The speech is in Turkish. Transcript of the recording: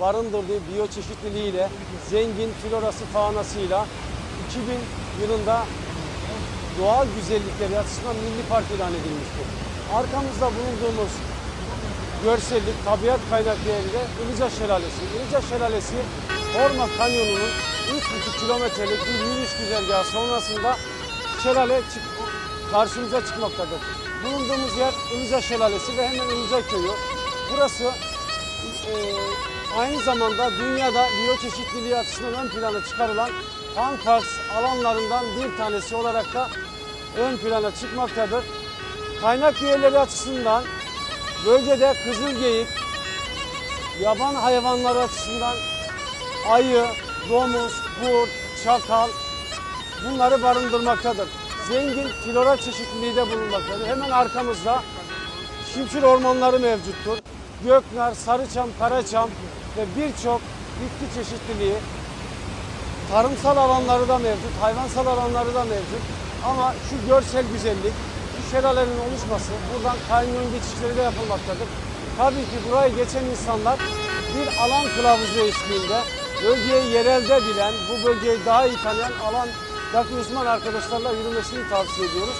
barındırdığı biyoçeşitliliğiyle, zengin florası faunasıyla 2000 yılında doğal güzellikleri açısından milli park ilan edilmiştir. Arkamızda bulunduğumuz görsellik, tabiat kaynaklı yerinde Ilıca Şelalesi. Ilıca Şelalesi, Orma Kanyonu'nun 3,5 kilometrelik bir yürüyüş güzergahı sonrasında şelale çık- karşımıza çıkmaktadır. Bulunduğumuz yer Ilıca Şelalesi ve hemen Ilıca Köyü. Burası e, aynı zamanda dünyada biyoçeşitliliği açısından ön plana çıkarılan Ankarx alanlarından bir tanesi olarak da ön plana çıkmaktadır. Kaynak değerleri açısından bölgede kızılgeyik, yaban hayvanları açısından ayı, domuz, kurt, çakal bunları barındırmaktadır. Zengin flora çeşitliliği de bulunmaktadır. Hemen arkamızda şimşir ormanları mevcuttur. Göknar, sarıçam, karaçam ve birçok bitki çeşitliliği tarımsal alanları da mevcut, hayvansal alanları da mevcut. Ama şu görsel güzellik, şu şelalenin oluşması, buradan kanyon geçişleri de yapılmaktadır. Tabii ki burayı geçen insanlar bir alan kılavuzu eşliğinde bölgeyi yerelde bilen, bu bölgeyi daha iyi tanıyan alandaki uzman arkadaşlarla yürümesini tavsiye ediyoruz.